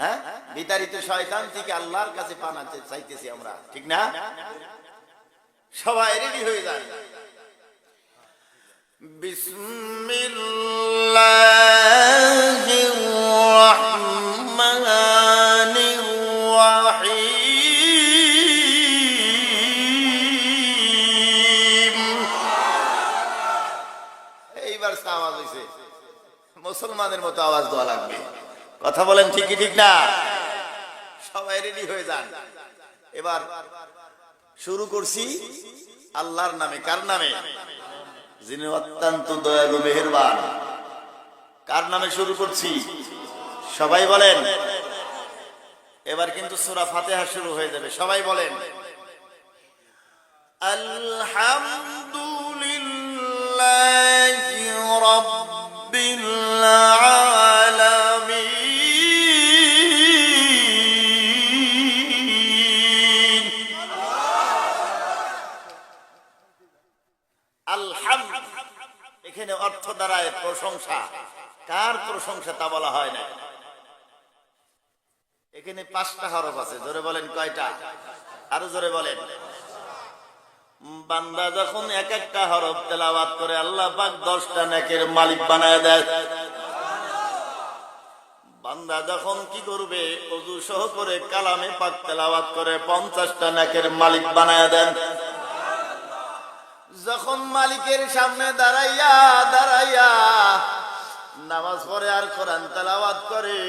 হ্যাঁ? বিতাড়িত শয়তান থেকে আল্লাহর কাছে পানা চাইতেছি আমরা। ঠিক না? সবাই রেডি হয়ে যায়। বিসমিল্লাহির এইবার আওয়াজ হয়েছে মুসলমানের মতো আওয়াজ দেওয়া লাগবে। কথা বলেন ঠিকই, ঠিক না? সবাই রেডি হয়ে যান। এবার শুরু করছি আল্লাহর নামে। কার নামে? যিনি অত্যন্ত দয়ালু, মেহেরবান। কার নামে শুরু করছি? সবাই বলেন। এবার কিন্তু সূরা ফাতিহা শুরু হয়ে যাবে। সবাই বলেন। আলহামদুলিল্লাহি রাব্বিল এখানে অর্থ দ্বারায় প্রশংসা। কার প্রশংসা তা বলা হয় না। এখানে পাঁচটা হরফ আছে, জোরে বলেন কয়টা? আরও জোরে বলেন। বান্দা যখন এক একটা হরফ তেলাওয়াত করে, আল্লাহ পাক দশটা নাকের মালিক বানায় দেয়। বান্দা যখন কি করবে, অজু সহ করে কালামে পাক তেলাওয়াত করে, পঞ্চাশটা নাকের মালিক বানায় দেন। যখন মালিকের সামনে দাঁড়াইয়া দাঁড়াইয়া নামাজ পড়ে আর কোরআন তেলাওয়াত করে,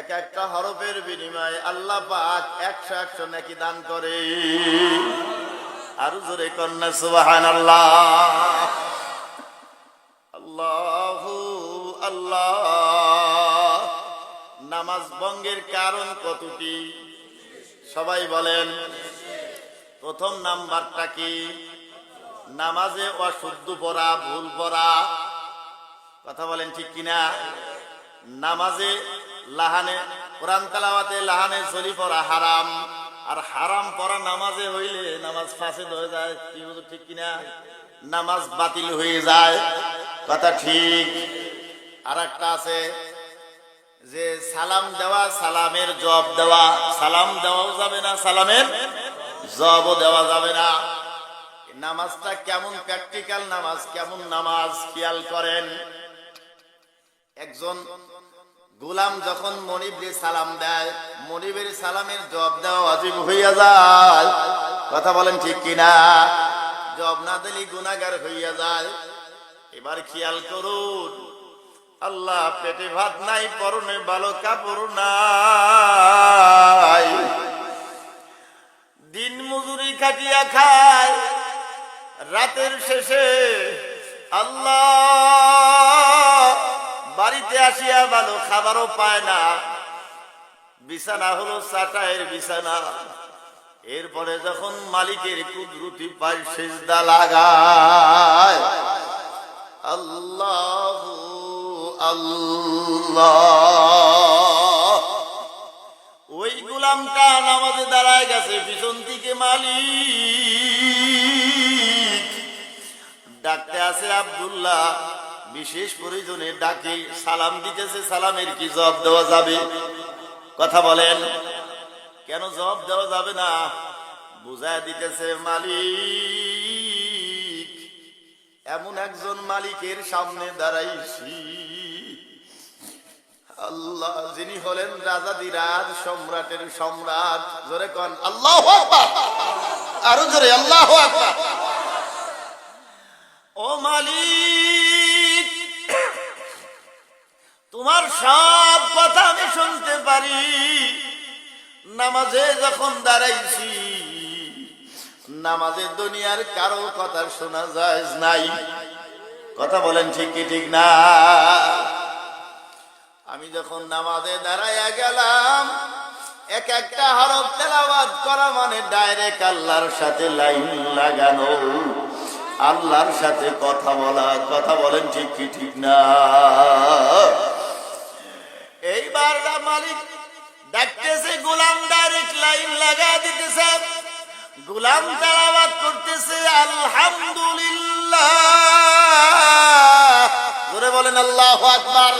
এক একটা হরফের বিনিময়ে আল্লাহ পাক একশো একশো নাকি দান করে। আরও জোরে কন্যা সুবাহান আল্লাহ আল্লাহ আল্লাহ। নামাজ ভঙ্গের কারণ কতটি? সবাই বলেন, প্রথম নাম্বারটা কি? নামাজে অশুদ্ধ পড়া, ভুল পড়া, কথা বলেন ঠিক কিনা? নামাজে লাহানে, কোরআন তালাওয়াতে লাহানে চলি পড়া হারাম, আর হারাম পড়া নামাজে হইলে নামাজ ফাঁসেদ হয়ে যায়, কি বুঝো ঠিক কিনা? নামাজ বাতিল হয়ে যায়, কথা ঠিক। আর একটা আছে যে সালাম দেওয়া সালামের জব দেওয়া, সালাম দেওয়াও যাবে না, সালামের জবও দেওয়া যাবে না। নামাজটা কেমন প্র্যাকটিক্যাল, নামাজ কেমন নামাজ খেয়াল করেন? একজন গোলাম যখন মনিবরে সালাম দেয়, মনিবের সালামের জব দেওয়া অজীব হইয়া যায়। কথা বলেন ঠিক কিনা? জব না দিলে গুনাগার হইয়া যায়। এবার খেয়াল করুন, আল্লাহ পেটে ভাত নাই, পরনে ভালো কাপড় নাই। দিন মজুরি খাটিয়া খায়। রাতের শেষে আল্লাহ বাড়িতে আসিয়া ভালো খাবারও পায় না। বিছানা হলো চাটায়ের বিছানা। এরপরে যখন মালিকের কুদরতি পায় সেজদা লাগায়, আল্লাহ আল্লাহ। ওই গুলামটা নামাজে দাঁড়ায় গেছে, পিছন থেকে মালিক ডাকতে আছে আব্দুল্লাহ। বিশেষ প্রয়োজনে ডাকে, সালাম দিতেছে, সালামের কি জবাব দেওয়া যাবে? কথা বলেন। কেন জবাব দেওয়া যাবে না? বুঝায় দিতেছে মালিক, এমন একজন মালিকের সামনে দাঁড়াইছি। আল্লাহ, যিনি হলেন রাজাদিরাজ সম্রাটের সম্রাট। জোরে কন, আল্লাহ আরও জোরে, আল্লাহ ও মালিক, তোমার সব কথা আমি শুনতে পারি। নামাজে যখন দাঁড়াইছি, নামাজে দুনিয়ার কারও কথা শোনা যায় নাই। কথা বলেন ঠিক কি ঠিক না? আমি যখন নামাজে দাঁড়াইয়া গেলাম, এক একটা হরফ তেলাওয়াত করা মানে ডাইরেক্ট আল্লাহর সাথে লাইন লাগানো। আল্লাহর সাথে কথা বলা, কথা বলেন ঠিক কি, ঠিক না? এইবার মালিক ডাকতেছে, গোলাম ডাইরেক্ট লাইন লাগা দিতেছে। গোলাম তালাবাদ করতেছে, আলহামদুলিল্লাহ। জোরে বলেন, আল্লাহ আকবার।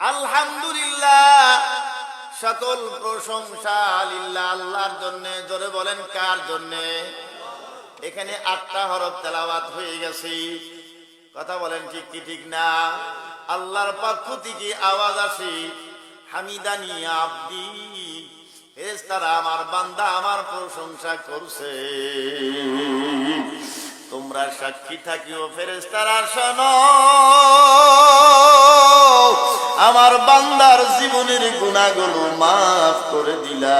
আলহামদুলিল্লাহ। সকল প্রশংসা আলিল্লাহ, আল্লাহর জন্য। জোরে বলেন, কার জন্য? এখানে আটটা হরফ তেলাওয়াত হয়ে গেছে। কথা বলেন ঠিক কি ঠিক না? আল্লাহর পক্ষ থেকে আওয়াজ আসে? হামিদানি আব্দি, ফেরেশতারা আমার বান্দা আমার প্রশংসা করছে। তোমরা সাক্ষী থাকিও ফেরেশতারা, শোনো। আমার বান্দার জীবনের গুণাগুলো মাফ করে আমার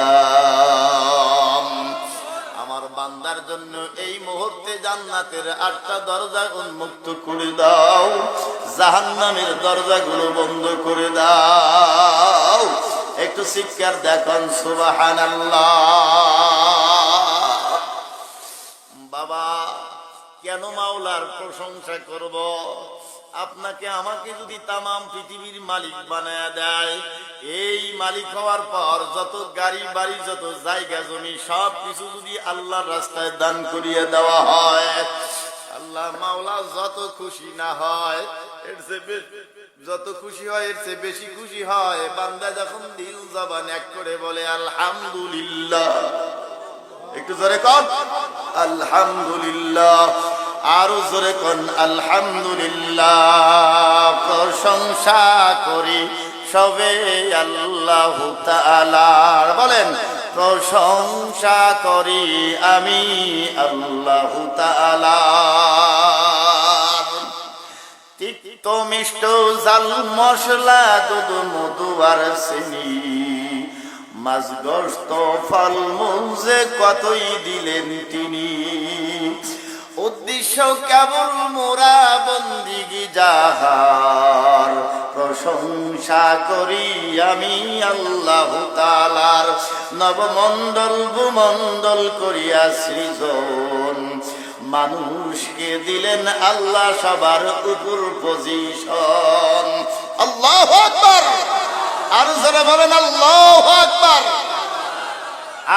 বান্দার জন্য এই মুহূর্তে জান্নাতের আটটা দরজা উন্মুক্ত করে দাও, জাহান্নামের দরজাগুলো বন্ধ করে দাও। একটু শিক্ষার দেখুন, সুবহানাল্লাহ। বাবা, কেন মাওলার প্রশংসা করব? আপনাকে আমাকে যদি তামাম পৃথিবীর মালিক বানায় দেয় এই মালিক হওয়ার পর যত গাড়ি, বাড়ি, যত জায়গা, জমি, সব কিছু যদি আল্লাহর রাস্তায় দান করিয়ে দেওয়া হয়, আল্লাহ মাওলা যত খুশি না হয়, এর যত খুশি হয়, এর চেয়ে বেশি খুশি হয়। বান্দা যখন দিল জবান এক করে বলে, আলহামদুলিল্লাহ। একটু জোরে কন, আলহামদুলিল্লাহ। আরও জোরে কন, আলহামদুলিল্লাহ। প্রশংসা করি। সবে আল্লাহ তাআলার বলেন, প্রশংসা করি আমি আল্লাহ তাআলার। তিক্ত মিষ্ট জাল মশলা, দুধ, মধু আর চিনি। মাছ গোস্ত ফল যে কতই দিলেন তিনি। উদ্দেশ্য কেবল মোরা বন্দিগি যাহার। প্রশংসা করি আমি আল্লাহ তালার নবমণ্ডল ভূমণ্ডল করিয়া সৃজন। মানুষকে দিলেন আল্লাহ সবার উপর পজিশন আল্লাহ আকবার! আর জোরে বলেন আল্লাহ আকবার!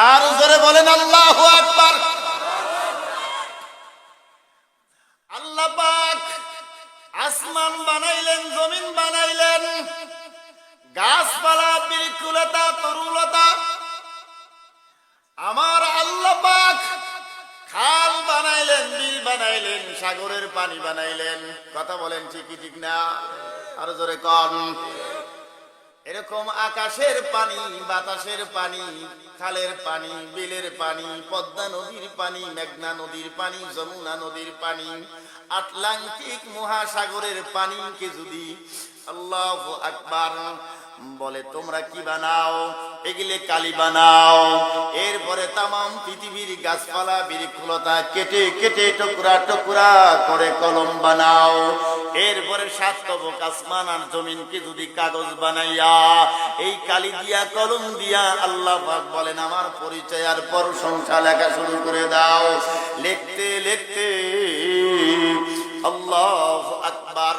আর জোরে বলেন আল্লাহ আকবার! আসমান বানাইলেন, জমিন গাছপালা বৃক্ষলতা তরুলতা। আমার আল্লাহ খাল বানাইলেন, বিল বানাইলেন, সাগরের পানি বানাইলেন। কথা বলেন ঠিকই ঠিক না? আর জোরে কন। এরকম আকাশের পানি, বাতাসের পানি, খালের পানি, বিলের পানি, পদ্মা নদীর পানি, মেঘনা নদীর পানি, যমুনা নদীর পানি, আটলান্টিক মহাসাগরের পানিকে যদি আল্লাহ আকবার বলে, তোমরা কি বানাও? এগুলে কালি বানাও। এরপরে তামাম পৃথিবীর গাছপালা বৃক্ষলতা কেটে কেটে, টুকরা টুকরা করে কলম বানাও। এরপরে সাত তবক আসমান আর জমিনকে যদি কাগজ বানাইয়া, এই কালি দিয়া, কলম দিয়া আল্লাহ পাক বলেন, আমার পরিচয় আর প্রশংসা লেখা শুরু করে দাও। লিখতে লিখতে, আল্লাহ আকবার।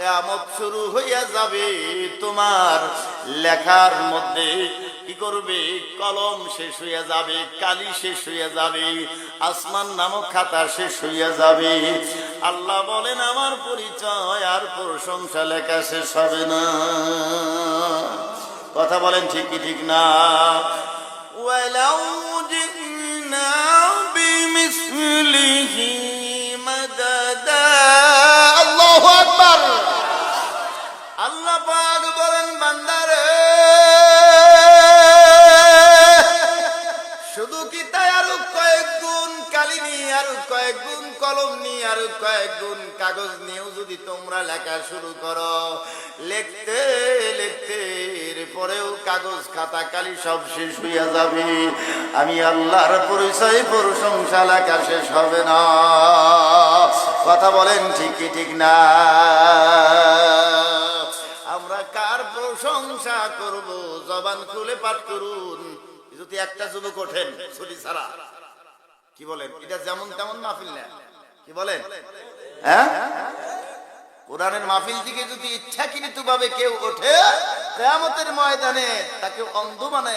কেয়ামত শুরু হইয়া যাবে। তোমার লেখার মধ্যে কি করবে? কলম শেষ হইয়া যাবে, কালি শেষ হইয়া যাবে, আসমান নামক খাতা শেষ হইয়া যাবে। আল্লাহ বলেন, আমার পরিচয় আর প্রশংসা লেখা শেষ হবে না। কথা বলেন ঠিকই ঠিক না? ওয়ালাউ জিনা বিন কলম নিয়ে আর কয়েক গুণ কাগজ নিয়েও যদি তোমরা লেখা শুরু করো, লিখতে লিখতে পরেও কাগজ খাতা কালি সব শেষ হইয়া যাবে। আমি আল্লাহর পরিচয়, প্রশংসা লেখা শেষ হবে না। কথা বলেন ঠিকই ঠিক না? আমরা কার প্রশংসা করব? জবান খুলে পাঠ করুন। যদি একটা যুবক ওঠেন ছুটি ছাড়া, কি বলেন? এটা যেমন তেমন মাহফিল না কি বলেন হ্যাঁ? কোরআনের মাহফিল থেকে যদি ইচ্ছাকৃত ভাবে কেউ ওঠে, কেয়ামতের ময়দানে তাকে অন্ধ বানায়।